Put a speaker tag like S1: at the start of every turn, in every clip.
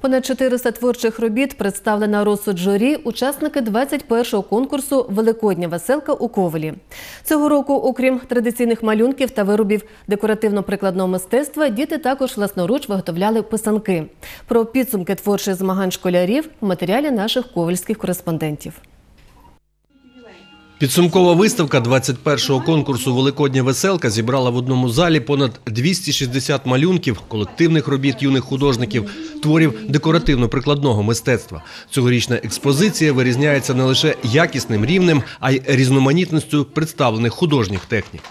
S1: Понад 400 творчих робіт представлена на розсуд журі учасники 21-го конкурсу Великодня веселка у Ковелі. Цього року, окрім традиційних малюнків та виробів декоративно-прикладного мистецтва, діти також власноруч виготовляли писанки. Про підсумки творчих змагань школярів в матеріалі наших ковельських кореспондентів.
S2: Підсумкова виставка 21-го конкурсу Великодня веселка зібрала в одному залі понад 260 малюнків, колективних робіт юних художників, творів декоративно-прикладного мистецтва. Цьогорічна експозиція вирізняється не лише якісним рівнем, а й різноманітністю представлених художніх технік.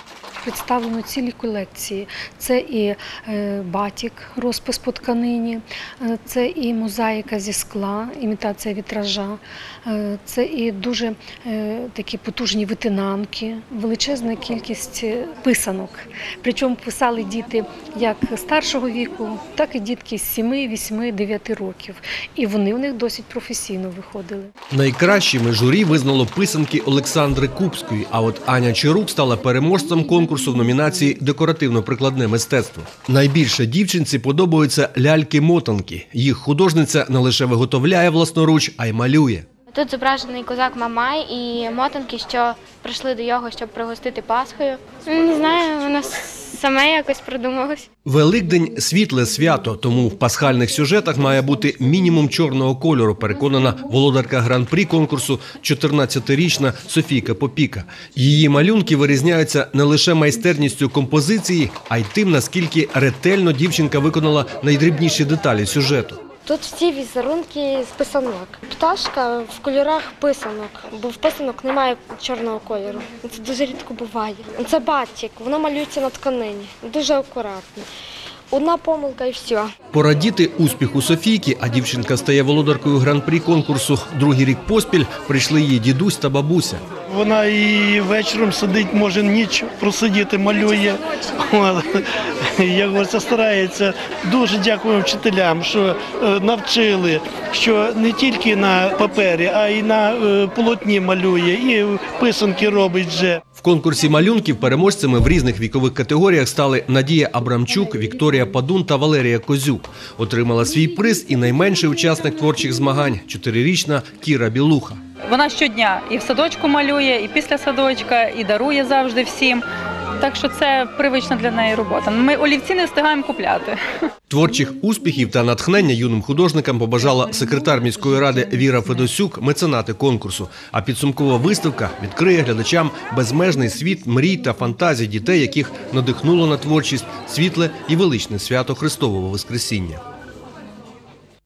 S3: Представлено цілі колекції. Це і е, батік, розпис по тканині, е, це і мозаїка зі скла, імітація вітража, е, це і дуже такі потужні витинанки, величезна кількість писанок. Причому писали діти як старшого віку, так і дітки з 7, 8, 9 років. І вони в них досить професійно виходили.
S2: Найкращими журі визнало писанки Олександри Купської, а от Аня Чарук стала переможцем конкурсу в номінації Декоративно-прикладне мистецтво. Найбільше дівчинці подобаються ляльки-мотанки. Їх художниця не лише виготовляє власноруч, а й малює.
S4: Тут зображений козак Мамай і мотанки, що прийшли до його, щоб пригостити Пасхою. Не знаю, саме якось придумалось.
S2: Великдень світле свято, тому в пасхальних сюжетах має бути мінімум чорного кольору. Переконана володарка гран-прі конкурсу 14-річна Софійка Попіка. Її малюнки вирізняються не лише майстерністю композиції, а й тим, наскільки ретельно дівчинка виконала найдрібніші деталі сюжету.
S5: Тут всі візерунки з писанок. Пташка в кольорах писанок, бо в писанок немає чорного кольору. Це дуже рідко буває. Це батік, воно малюється на тканині. Дуже акуратно. Одна помилка і все.
S2: Порадіти успіху Софійки, а дівчинка стає володаркою гран-прі конкурсу другий рік поспіль. Прийшли її дідусь та бабуся.
S6: Вона і вечором сидить, може ніч просидіти, малює. Як говориться, старається. Дуже дякуємо вчителям, що е, навчили, що не тільки на папері, а й на е, полотні малює, і писанки робить вже.
S2: В конкурсі малюнків переможцями в різних вікових категоріях стали Надія Абрамчук, Вікторія Падун та Валерія Козюк. Отримала свій приз і найменший учасник творчих змагань – чотирирічна Кіра Білуха.
S7: Вона щодня і в садочку малює, і після садочка, і дарує завжди всім. Так що це привична для неї робота. Ми олівці не встигаємо купляти.
S2: Творчих успіхів та натхнення юним художникам побажала секретар міської ради Віра Федосюк, меценати конкурсу. А підсумкова виставка відкриє глядачам безмежний світ мрій та фантазій дітей, яких надихнуло на творчість світле і величне свято Христового Воскресіння.